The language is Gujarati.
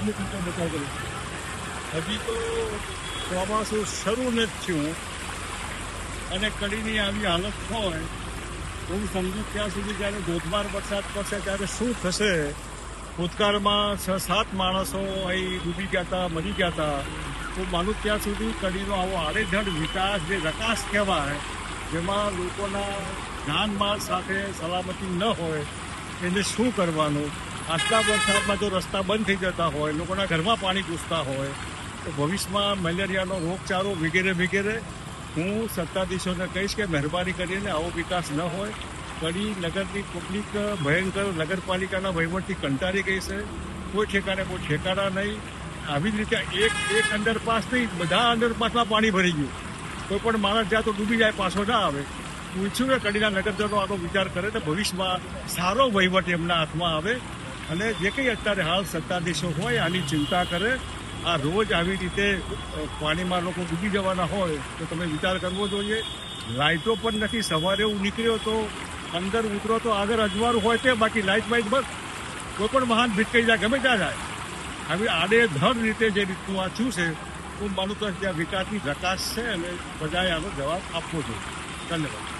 અમુક રીતે બચાવ કર્યો હજી તો ચોમાસું શરૂ નથી થયું અને કડીની આવી હાલત હોય હું સમજુ ત્યાં સુધી જ્યારે ધોધમાર વરસાદ પડશે ત્યારે શું થશે? ભૂતકાળમાં છ, સાત માણસો અહીં ડૂબી ગયા હતા મરી ગયા હતા તો માનું ત્યાં સુધી કડીનો આવો આડેધડ વિકાસ જે રકાસ કહેવાય, જેમાં લોકોના જાનમાલ સાથે સલામતી ન હોય, એને શું કરવાનું? આટલા વરસાદમાં જો રસ્તા બંધ થઈ જતા હોય, લોકોના ઘરમાં પાણી ઘૂસતા હોય, તો ભવિષ્યમાં મેલેરિયાનો રોગચાળો વગેરે વગેરે, હું સત્તાધીશોને કહીશ કે મહેરબાની કરીને આવો વિકાસ ન હોય. કડી નગરની પબ્લિક ભયંકર નગરપાલિકાના વહીવટથી કંટાળી ગઈ છે. કોઈ ઠેકાણે કોઈ ઠેકાણા નહીં. આવી જ રીતે એક એક અંડરપાસ નહીં, બધા અંડરપાસમાં પાણી ભરી ગયું. કોઈ પણ માણસ જ્યાં તો ડૂબી જાય, પાછો ના આવે. ઈચ્છું કે કડીના નગરજનો આનો વિચાર કરે તો ભવિષ્યમાં સારો વહીવટ એમના હાથમાં આવે. અને જે કંઈ અત્યારે હાલ સત્તાધીશો હોય આની ચિંતા કરે, આ રોજ આવી રીતે પાણીમાં લોકો ડૂબી જવાના હોય, તો તમે વિચાર કરવો જોઈએ. લાઇટો પણ નથી, સવારે હું નીકળ્યો તો અંદર ઉતરો તો આગળ અજવાળું હોય તે, બાકી લાઇટ બાઇટ બસ કોઈ પણ મહાન ભીટકાઈ જાય, ગમે ત્યાં જાય. આવી આડેધડ રીતે જે રીતનું આ થયું છે, હું માનું તો ત્યાં વિકાસની રકાશ છે અને બધાએ આનો જવાબ આપવો જોઈએ. ધન્યવાદ.